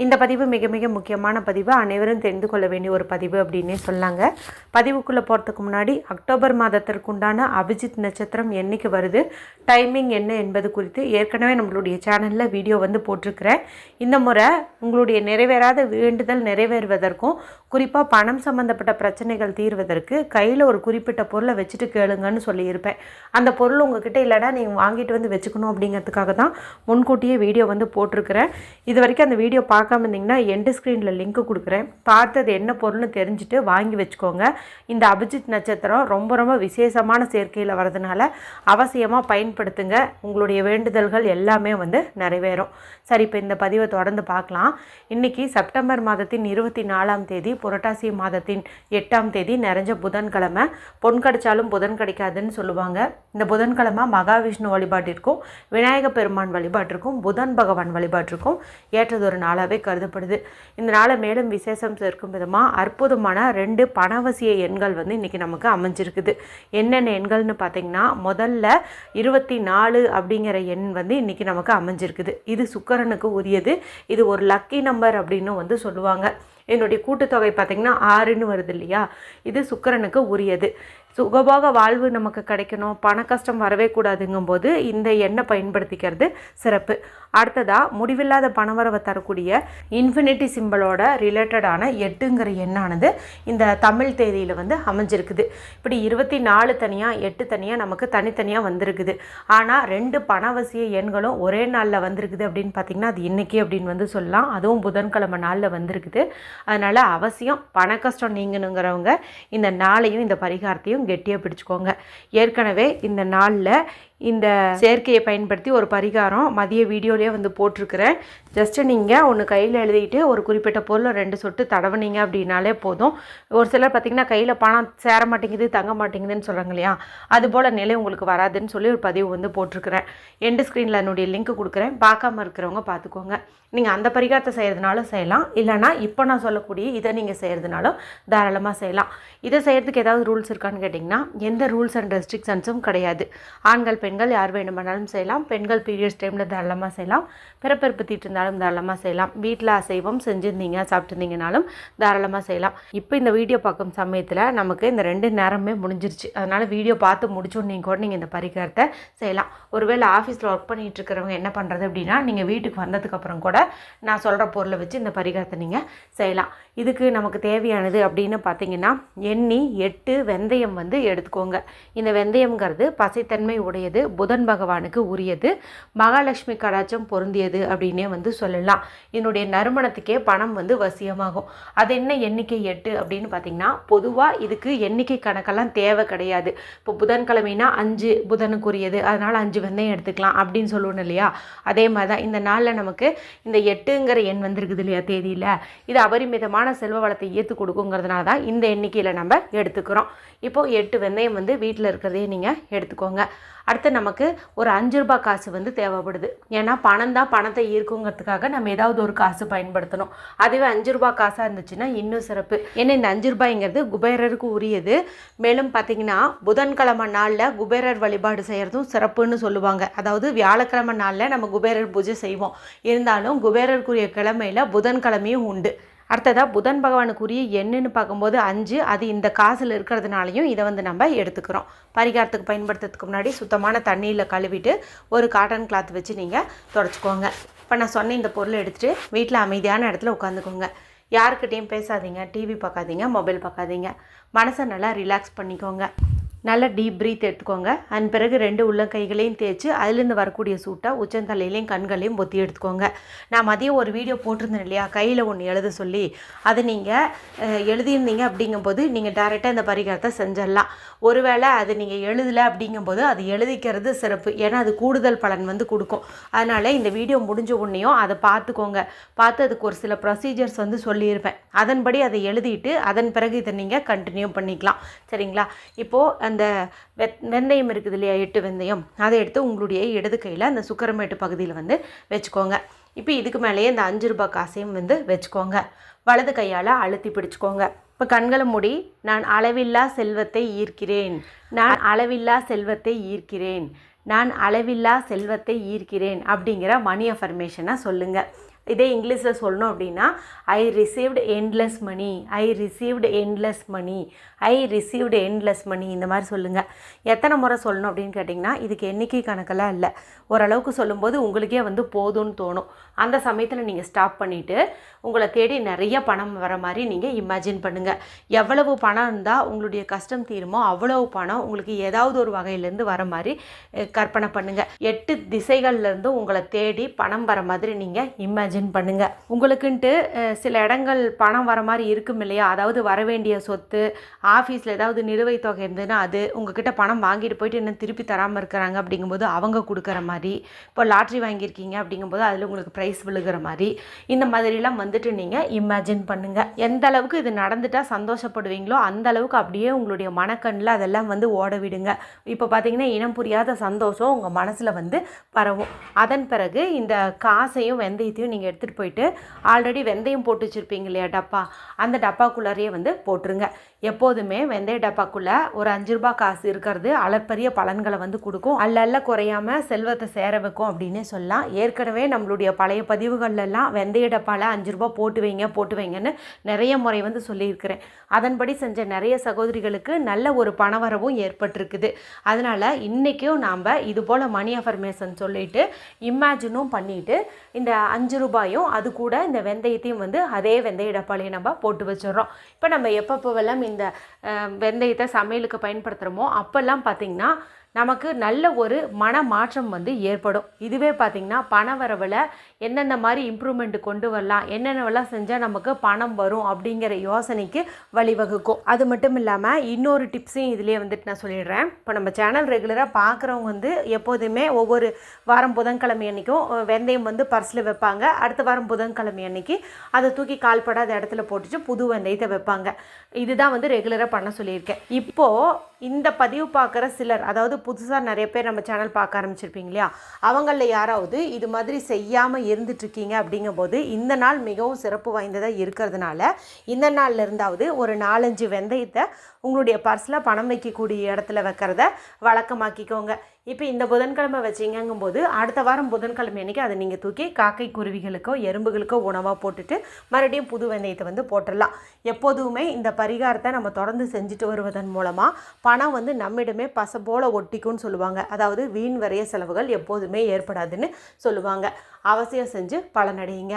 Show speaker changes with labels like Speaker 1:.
Speaker 1: இந்த பதிவு மிக மிக முக்கியமான பதிவு. அனைவரும் தெரிந்து கொள்ள வேண்டிய ஒரு பதிவு அப்படின்னே சொல்லாங்க. பதிவுக்குள்ளே போகிறதுக்கு முன்னாடி அக்டோபர் மாதத்திற்குண்டான அபிஜித் நட்சத்திரம் என்றைக்கு வருது டைமிங் என்ன என்பது குறித்து ஏற்கனவே நம்மளுடைய சேனலில் வீடியோ வந்து போட்டிருக்கிறேன். இந்த முறை உங்களுடைய நிறைவேறாத வேண்டுதல் நிறைவேறுவதற்கும் குறிப்பாக பணம் சம்மந்தப்பட்ட பிரச்சனைகள் தீர்வதற்கு கையில் ஒரு குறிப்பிட்ட பொருளை வச்சுட்டு கேளுங்கன்னு சொல்லியிருப்பேன். அந்த பொருள் உங்ககிட்ட இல்லைனா நீங்கள் வாங்கிட்டு வந்து வச்சுக்கணும் அப்படிங்கிறதுக்காக தான் முன்கூட்டியே வீடியோ வந்து போட்டிருக்கிறேன். இது வரைக்கும் அந்த வீடியோ பார்க்காம இருந்தீங்கன்னா எண்டு ஸ்க்ரீனில் லிங்க் கொடுக்குறேன். பார்த்தது என்ன பொருள்னு தெரிஞ்சுட்டு வாங்கி வச்சுக்கோங்க. இந்த அபிஜித் நட்சத்திரம் ரொம்ப ரொம்ப விசேஷமான சேர்க்கையில் வரதுனால அவசியமாக பயன்படுத்துங்க. உங்களுடைய வேண்டுதல்கள் எல்லாமே வந்து நிறைவேறும். சரி இப்போ இந்த பதிவை தொடர்ந்து பார்க்கலாம். இன்றைக்கி செப்டம்பர் மாதத்தின் இருபத்தி நாலாம் தேதி புரட்டாசி மாதத்தின் எட்டாம் தேதி நிறைஞ்ச புதன்கிழமை. பொன் கிடைச்சாலும் புதன் கிடைக்காதுன்னு சொல்லுவாங்க. இந்த புதன்கிழமை மகாவிஷ்ணு வழிபாட்டிற்கும் விநாயக பெருமான் வழிபாட்டிற்கும் புதன் பகவான் வழிபாட்டிற்கும் ஏற்றதொரு நாளாக நாளாகவே கருதப்படுது. இந்த நாளை மேலும் விசேஷம் சேர்க்கும் விதமாக அற்புதமான ரெண்டு பணவசிய எண்கள் வந்து இன்றைக்கி நமக்கு அமைஞ்சிருக்குது. என்னென்ன எண்கள்னு பார்த்தீங்கன்னா முதல்ல இருபத்தி நாலு அப்படிங்கிற எண் வந்து இன்றைக்கி நமக்கு அமைஞ்சிருக்குது. இது சுக்கரனுக்கு உரியது. இது ஒரு லக்கி நம்பர் அப்படின்னு வந்து சொல்லுவாங்க. என்னுடைய கூட்டுத்தொகை பார்த்திங்கன்னா ஆறுன்னு வருது இல்லையா? இது சுக்கரனுக்கு உரியது. சுகபோக வாழ்வு நமக்கு கிடைக்கணும் பண கஷ்டம் வரவே கூடாதுங்கும்போது இந்த எண்ணெய் பயன்படுத்திக்கிறது சிறப்பு. அடுத்ததாக முடிவில்லாத பணவரவை தரக்கூடிய இன்ஃபினிட்டி சிம்பிளோட ரிலேட்டடான எட்டுங்கிற எண்ணானது இந்த தமிழ் தேதியில் வந்து அமைஞ்சிருக்குது. இப்படி இருபத்தி நாலு தனியாக எட்டு தனியாக நமக்கு தனித்தனியாக வந்திருக்குது. ஆனால் ரெண்டு பணவசிய எண்களும் ஒரே நாளில் வந்திருக்குது அப்படின்னு பார்த்திங்கன்னா அது இன்றைக்கி அப்படின்னு வந்து சொல்லலாம். அதுவும் புதன்கிழமை நாளில் வந்திருக்குது. அதனால் அவசியம் பண கஷ்டம் நீங்கணுங்கிறவங்க இந்த நாளையும் இந்த பரிகாரத்தையும் கெட்டியாக பிடிச்சிக்கோங்க. ஏற்கனவே இந்த நாளில் இந்த செயற்கையை பயன்படுத்தி ஒரு பரிகாரம் மதிய வீடியோலேயே வந்து போட்டிருக்கிறேன். ஜஸ்ட்டு நீங்கள் ஒன்று கையில் எழுதிட்டு ஒரு குறிப்பிட்ட பொருளை ரெண்டு சொட்டு தடவுனீங்க அப்படின்னாலே போதும். ஒரு சிலர் பார்த்திங்கன்னா கையில் பணம் சேர மாட்டேங்குது தங்க மாட்டேங்குதுன்னு சொல்கிறாங்க இல்லையா? அதுபோல் நிலை உங்களுக்கு வராதுன்னு சொல்லி ஒரு பதிவு வந்து போட்டிருக்கிறேன். எண்டு ஸ்க்ரீனில் என்னுடைய லிங்க் கொடுக்குறேன். பார்க்காம இருக்கிறவங்க பார்த்துக்கோங்க நீங்கள் அந்த பரிகாரத்தை செய்கிறதுனாலும் செய்யலாம். இல்லைனா இப்போ நான் சொல்லக்கூடிய இதை நீங்கள் செய்கிறதுனாலும் தாராளமாக செய்யலாம். இதை செய்கிறதுக்கு ஏதாவது ரூல்ஸ் இருக்கான்னு கேட்டிங்கன்னா எந்த ரூல்ஸ் அண்ட் ரெஸ்ட்ரிக்ஷன்ஸும் கிடையாது. ஆண்கள் பெண் பெண்கள் யார் வேணுமானாலும் செய்யலாம். பெண்கள் பீரியட்ஸ் டைமில் தாராளமாக செய்யலாம். பிறப்பிறப்பு தீட்டிருந்தாலும் தாராளமாக செய்யலாம். வீட்டில் அசைவம் செஞ்சுருந்தீங்க சாப்பிட்டுருந்தீங்கனாலும் தாராளமாக செய்யலாம். இப்போ இந்த வீடியோ பார்க்கும் சமயத்தில் நமக்கு இந்த ரெண்டு நேரமே முடிஞ்சிருச்சு. அதனால் வீடியோ பார்த்து முடிச்சோன்னு கூட நீங்கள் இந்த பரிகாரத்தை செய்யலாம். ஒருவேளை ஆஃபீஸில் ஒர்க் பண்ணிகிட்டு இருக்கிறவங்க என்ன பண்ணுறது அப்படின்னா நீங்கள் வீட்டுக்கு வந்ததுக்கப்புறம் கூட நான் சொல்கிற பொருளை வச்சு இந்த பரிகாரத்தை நீங்கள் செய்யலாம். இதுக்கு நமக்கு தேவையானது அப்படின்னு பார்த்தீங்கன்னா எண்ணி எட்டு வெந்தயம் வந்து எடுத்துக்கோங்க. இந்த வெந்தயம்ங்கிறது பசைத்தன்மை உடையது புதன் பகவானுக்கு உரியது. மகாலட்சுமி கடாச்சம் பொருந்தியது அப்படின்னே வந்து சொல்லலாம். இதனுடைய நறுமணத்துக்கே பணம் வந்து வசியமாகும். அது என்ன எண்ணிக்கை எட்டு அப்படின்னு பார்த்தீங்கன்னா பொதுவாக இதுக்கு எண்ணிக்கை கணக்கெல்லாம் தேவை கிடையாது. இப்போ புதன்கிழமைனா அஞ்சு புதனுக்குரியது. அதனால் அஞ்சு வெந்தயம் எடுத்துக்கலாம் அப்படின்னு சொல்லணும் இல்லையா? அதே மாதிரி தான் இந்த நாளில் நமக்கு இந்த எட்டுங்கிற எண் வந்திருக்குது இல்லையா தேதியில்? இது அபரிமிதமான செல்வ வளத்தை ஏற்று கொடுக்குங்கிறதுனால தான் இந்த எண்ணிக்கையில் நம்ம எடுத்துக்கிறோம். இப்போது எட்டு வெந்தயம் வந்து வீட்டில் இருக்கிறதே நீங்கள் எடுத்துக்கோங்க. அடுத்து நமக்கு ஒரு அஞ்சு ரூபாய் காசு வந்து தேவைப்படுது. ஏன்னா பணம் தான் பணத்தை ஈர்க்குங்கிறதுக்காக நம்ம ஏதாவது ஒரு காசு பயன்படுத்தணும். அதுவே அஞ்சு ரூபாய் காசாக இருந்துச்சுன்னா இன்னும் சிறப்பு. ஏன்னா இந்த அஞ்சு ரூபாய்ங்கிறது குபேரருக்கு உரியது. மேலும் பார்த்தீங்கன்னா புதன்கிழமை நாளில் குபேரர் வழிபாடு செய்கிறதும் சிறப்புன்னு சொல்லுவாங்க. அதாவது வியாழக்கிழமை நாளில் நம்ம குபேரர் பூஜை செய்வோம். இருந்தாலும் குபேரருக்குரிய கிழமையில் புதன்கிழமையும் உண்டு. அடுத்ததாக புதன் பகவானுக்குரிய எண்ணுன்னு பார்க்கும்போது அஞ்சு அது இந்த காசில் இருக்கிறதுனாலையும் இதை வந்து நம்ம எடுத்துக்கிறோம். பரிகாரத்துக்கு பயன்படுத்துறதுக்கு முன்னாடி சுத்தமான தண்ணியில் கழுவிட்டு ஒரு காட்டன் கிளாத் வச்சு நீங்கள் தொடச்சிக்கோங்க. இப்போ நான் சொன்ன இந்த பொருளை எடுத்துகிட்டு வீட்டில் அமைதியான இடத்துல உட்காந்துக்கோங்க. யாருக்கிட்டேயும் பேசாதீங்க டிவி பார்க்காதீங்க மொபைல் பார்க்காதீங்க. மனசை நல்லா ரிலாக்ஸ் பண்ணிக்கோங்க. நல்லா டீப் ப்ரீத் எடுத்துக்கோங்க. அதன் பிறகு ரெண்டு உள்ளங்கைகளையும் தேய்ச்சி அதுலேருந்து வரக்கூடிய சூட்டை உச்சந்தலையிலையும் கண்களையும் பொத்தி எடுத்துக்கோங்க. நான் மதியம் ஒரு வீடியோ போட்டிருந்தேன் இல்லையா? கையில் ஒன்று எழுத சொல்லி அதை நீங்கள் எழுதியிருந்தீங்க அப்படிங்கும்போது நீங்கள் டேரெக்டாக இந்த பரிகாரத்தை செஞ்சிடலாம். ஒருவேளை அது நீங்கள் எழுதலை அப்படிங்கும்போது அது எழுதிக்கிறது சிறப்பு. ஏன்னா அது கூடுதல் பலன் வந்து கொடுக்கும். அதனால் இந்த வீடியோ முடிஞ்ச உடனேயும் அதை பார்த்துக்கோங்க. பார்த்து அதுக்கு ஒரு சில ப்ரொசீஜர்ஸ் வந்து சொல்லியிருப்பேன். அதன்படி அதை எழுதிட்டு அதன் பிறகு இதை நீங்கள் கண்டினியூ பண்ணிக்கலாம். சரிங்களா? இப்போது அந்த வெத் வெந்தயம் இருக்குது இல்லையா எட்டு வெந்தயம். அதை எடுத்து உங்களுடைய இடது கையில் அந்த சுக்கரமேட்டு பகுதியில் வந்து வச்சுக்கோங்க. இப்போ இதுக்கு மேலேயே இந்த அஞ்சு ரூபாய் காசையும் வந்து வச்சுக்கோங்க. வலது கையால் அழுத்தி பிடிச்சிக்கோங்க. இப்போ கண்களை மூடி நான் அளவில்லா செல்வத்தை ஈர்க்கிறேன். நான் அளவில்லா செல்வத்தை ஈர்க்கிறேன். நான் அளவில்லா செல்வத்தை ஈர்க்கிறேன் அப்படிங்கிற மணி அஃபர்மேஷனை சொல்லுங்கள் இதே இங்கிலீஷில் சொல்லணும் அப்படின்னா I received endless money I received endless money I received endless money இந்த மாதிரி சொல்லுங்கள் எத்தனை முறை சொல்லணும் அப்படின்னு கேட்டிங்கன்னா இதுக்கு எண்ணிக்கை கணக்கெல்லாம் இல்லை. ஓரளவுக்கு சொல்லும்போது உங்களுக்கே வந்து போதும்னு தோணும். அந்த சமயத்தில் நீங்கள் ஸ்டாப் பண்ணிவிட்டு உங்களை தேடி நிறைய பணம் வர மாதிரி நீங்கள் இமேஜின் பண்ணுங்கள் எவ்வளவு பணம் இருந்தால் உங்களுடைய கஷ்டம் தீருமோ அவ்வளவு பணம் உங்களுக்கு ஏதாவது ஒரு வகையிலேருந்து வர மாதிரி கற்பனை பண்ணுங்கள் எட்டு திசைகள்லேருந்து உங்களை தேடி பணம் வர மாதிரி நீங்கள் இமேஜின் பண்ணுங்கள் உங்களுக்குன்ட்டு சில இடங்கள் பணம் வர மாதிரி இருக்கும் இல்லையா? அதாவது வர வேண்டிய சொத்து ஆஃபீஸில் ஏதாவது நிலுவைத் தொகை இருந்ததுன்னா அது உங்ககிட்ட பணம் வாங்கிட்டு போயிட்டு இன்னும் திருப்பி தராமல் இருக்கிறாங்க அப்படிங்கும்போது அவங்க கொடுக்குற மாதிரி இப்போ லாட்ரி வாங்கியிருக்கீங்க அப்படிங்கும்போது அதில் உங்களுக்கு ப்ரைஸ் விழுகிற மாதிரி இந்த மாதிரிலாம் வந்து வந்துட்டு நீங்கள் இமேஜின் பண்ணுங்கள் எந்த அளவுக்கு இது நடந்துட்டால் சந்தோஷப்படுவீங்களோ அந்த அளவுக்கு அப்படியே உங்களுடைய மனக்கண்ணில் அதெல்லாம் வந்து ஓட விடுங்க. இப்போ பார்த்தீங்கன்னா இனம் புரியாத சந்தோஷம் உங்கள் மனசில் வந்து பரவும். அதன் பிறகு இந்த காசையும் வெந்தயத்தையும் நீங்கள் எடுத்துகிட்டு போயிட்டு ஆல்ரெடி வெந்தயம் போட்டு வச்சுருப்பீங்க இல்லையா டப்பா? அந்த டப்பாக்குள்ளாரையே வந்து போட்டுருங்க. எப்போதுமே வெந்தய டப்பாக்குள்ளே ஒரு அஞ்சு ரூபாய் காசு இருக்கிறது அளப்பரிய பலன்களை வந்து கொடுக்கும். அல்லல்ல குறையாமல் குறையாம செல்வத்தை சேர வைக்கும் அப்படின்னே சொல்லலாம். ஏற்கனவே நம்மளுடைய பழைய பதிவுகள்லாம் வெந்தய டப்பாவில் அஞ்சு ரூபாய் போட்டு வைங்க போட்டு வைங்கன்னு நிறைய முறை வந்து சொல்லியிருக்கிறேன். அதன்படி செஞ்ச நிறைய சகோதரிகளுக்கு நல்ல ஒரு பணவரவும் ஏற்பட்டிருக்குது. அதனால் இன்றைக்கும் நாம் இது போல் மணி அஃபர்மேஷன் சொல்லிட்டு இமேஜினும் பண்ணிவிட்டு இந்த அஞ்சு ரூபாயும் அது கூட இந்த வெந்தயத்தையும் வந்து அதே வெந்தய டப்பாலையும் நம்ம போட்டு வச்சிடுறோம். இப்போ நம்ம எப்பப்போவெல்லாம் இந்த வெந்தயத்தை சமையலுக்கு பயன்படுத்துகிறோமோ அப்போல்லாம் பார்த்திங்கன்னா நமக்கு நல்ல ஒரு மன மாற்றம் வந்து ஏற்படும். இதுவே பார்த்திங்கன்னா பண வரவில் எந்தெந்த மாதிரி இம்ப்ரூவ்மெண்ட் கொண்டு வரலாம் என்னென்னவெல்லாம் செஞ்சால் நமக்கு பணம் வரும் அப்படிங்கிற யோசனைக்கு வழிவகுக்கும். அது மட்டும் இல்லாமல் இன்னொரு டிப்ஸையும் இதிலே வந்துட்டு நான் சொல்லிடுறேன். இப்போ நம்ம சேனல் ரெகுலராக பார்க்குறவங்க வந்து எப்போதுமே ஒவ்வொரு வாரம் புதன்கிழமை அன்றைக்கும் வெந்தயம் வந்து பர்ஸில் வைப்பாங்க. அடுத்த வாரம் புதன்கிழமை அன்னைக்கு அதை தூக்கி கால்படாத இடத்துல போட்டுட்டு புது வெந்தயத்தை வைப்பாங்க. இதுதான் வந்து ரெகுலராக பண்ண சொல்லியிருக்கேன். இப்போது இந்த பதிவு பார்க்குற சிலர் அதாவது புதுசாக நிறைய பேர் நம்ம சேனல் பார்க்க ஆரம்பிச்சிருப்பீங்க இல்லையா? அவங்களில் யாராவது இது மாதிரி செய்யாமல் இருந்துட்டுருக்கீங்க அப்படிங்கும்போது இந்த நாள் மிகவும் சிறப்பு வாய்ந்ததாக இருக்கிறதுனால இந்த நாள்ல இருந்தாவது ஒரு நாலஞ்சு வெந்தயத்தை உங்களுடைய பர்ஸில் பணம் வைக்கக்கூடிய இடத்துல வைக்கிறத வழக்கமாக்கிக்கோங்க. இப்போ இந்த புதன்கிழமை வச்சிங்கங்கும்போது அடுத்த வாரம் புதன்கிழமை அன்றைக்கி அதை நீங்கள் தூக்கி காக்கை குருவிகளுக்கோ எறும்புகளுக்கோ உணவாக போட்டுட்டு மறுபடியும் புது வெந்தயத்தை வந்து போட்டுடலாம். எப்போதுமே இந்த பரிகாரத்தை நம்ம தொடர்ந்து செஞ்சுட்டு வருவதன் மூலமாக பணம் வந்து நம்மிடமே பச ஒட்டிக்கும்னு சொல்லுவாங்க. அதாவது வீண் வரைய செலவுகள் எப்போதுமே ஏற்படாதுன்னு சொல்லுவாங்க. அவசியம் செஞ்சு பலனடையுங்க.